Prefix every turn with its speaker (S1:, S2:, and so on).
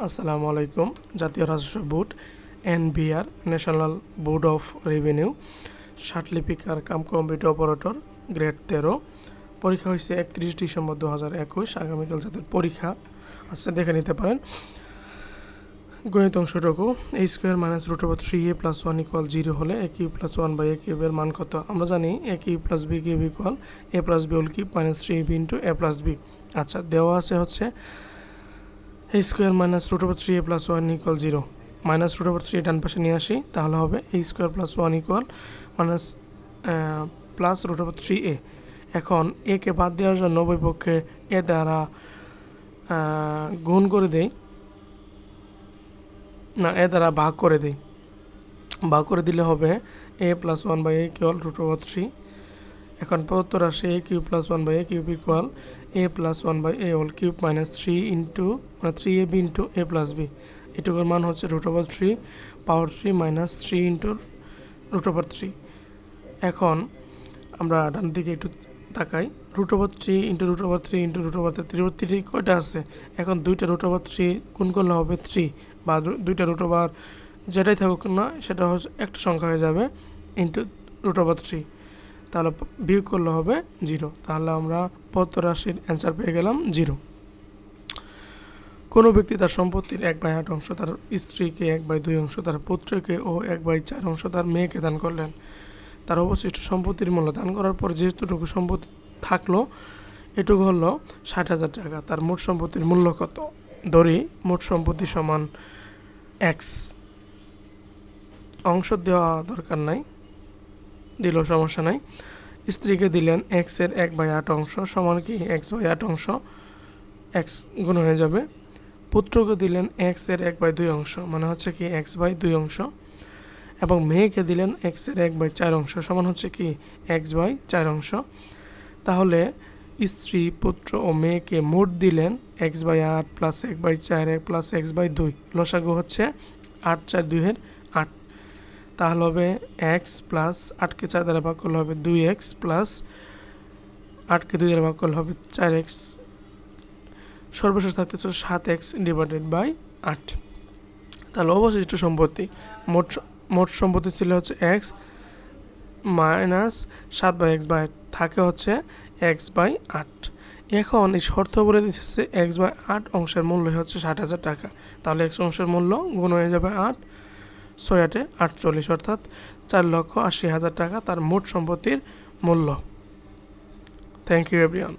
S1: আসসালামু আলাইকুম, জাতীয় রাজস্ব board, NBR, national board of revenue লিপিকার cum computer operator, grade তেরো, পরীক্ষা হয়েছে একত্রিশ ডিসেম্বর দু হাজার একুশ, আগামীকাল যাদের পরীক্ষা আছে দেখে নিতে পারেন। গণিত অংশটুকু এই square minus root over three a plus one equal zero হলে a cube plus one by a কিউবের মান কত? আমরা জানি a cube plus b cube equal a plus b whole cube minus three b into a plus b আচ্ছা দেওয়া আছে হচ্ছে a square minus root over three a plus one equal zero minus root over three ডান পাশে নিয়ে আসি, তাহলে হবে a square plus one equal minus plus root over three a এখন একে বাদ দেওয়ার জন্য পক্ষে এ দ্বারা গুণ করে দেই। না এ দ্বারা ভাগ করে দেই। ভাগ করে দিলে হবে a plus one by a equal root over three এখন প্রদত্ত রাশি a cube plus one by a cube equal a plus one by a whole cube minus three into মানে three a b into a plus b এটুকুর মান হচ্ছে root over three power three minus three into root over three এখন আমরা ডান দিকে একটু তাকাই। Root over three into root over three into root over three root three কয়টা আছে? এখন দুইটা রুট ওভার থ্রি গুণ করলে হবে থ্রি বা দুইটা রুট ওভার যেটাই থাকুক না, সেটা হচ্ছে একটা সংখ্যা হয়ে যাবে ইন্টু রুট ওভার থ্রি তাহলে বিয়োগ করলে হবে জিরো। তাহলে আমরা পত্র রাশির অ্যান্সার পেয়ে গেলাম জিরো। কোনো ব্যক্তি তার সম্পত্তির এক বাই আট অংশ, তার স্ত্রীকে এক বাই দুই অংশ, তার পুত্রকে ও এক বাই চার অংশ, তার মেয়েকে দান করলেন। তার অবশিষ্ট সম্পত্তির মূল্য দান করার পর যেটুকু সম্পত্তি থাকল, এটুকু হলো ষাট হাজার টাকা। তার মোট সম্পত্তির মূল্য কত? ধরি মোট সম্পত্তি সমান এক্স অংশ দেওয়া দরকার নাই। দিলেও সমস্যা নাই। স্ত্রীকে দিলেন এক্সের এক বাই আট অংশ, সমান কি? এক্স বাই আট অংশ এক্স গুণ হয়ে যাবে। পুত্রকে দিলেন এক্সের এক বাই দুই অংশ মানে হচ্ছে কি এক্স বাই দুই অংশ। এবং মেয়েকে দিলেন এক্সের এক বাই চার অংশ, সমান হচ্ছে কি? এক্স বাই চার অংশ। তাহলে স্ত্রী, পুত্র ও মেয়েকে মোট দিলেন এক্স বাই আট প্লাস এক বাই চার, এক প্লাস এক্স বাই দুই। লসাগু হচ্ছে আট চার দুইয়ের তাহলে হবে এক্স প্লাস আটকে চার দ্বারা ভাগ করলে হবে দুই এক্স প্লাস আটকে দুই দ্বারা ভাগ করলে হবে চার এক্স সর্বশেষ থাকতেছে সাত এক্স ডিভাইডেড বাই আট। তাহলে অবশিষ্ট সম্পত্তি, মোট মোট সম্পত্তি ছিল হচ্ছে এক্স মাইনাস সাত বাই এক্স বাই থাকে হচ্ছে এক্স বাই আট। এখন এই শর্ত বলে দিচ্ছে এক্স বাই আট অংশের মূল্য হচ্ছে ষাট হাজার টাকা। তাহলে এক্স অংশের মূল্য গুণ হয়ে যাবে আট। ছয় আটে আটচল্লিশ অর্থাৎ চার লক্ষ আশি হাজার টাকা তার মোট সম্পত্তির মূল্য। Thank you everyone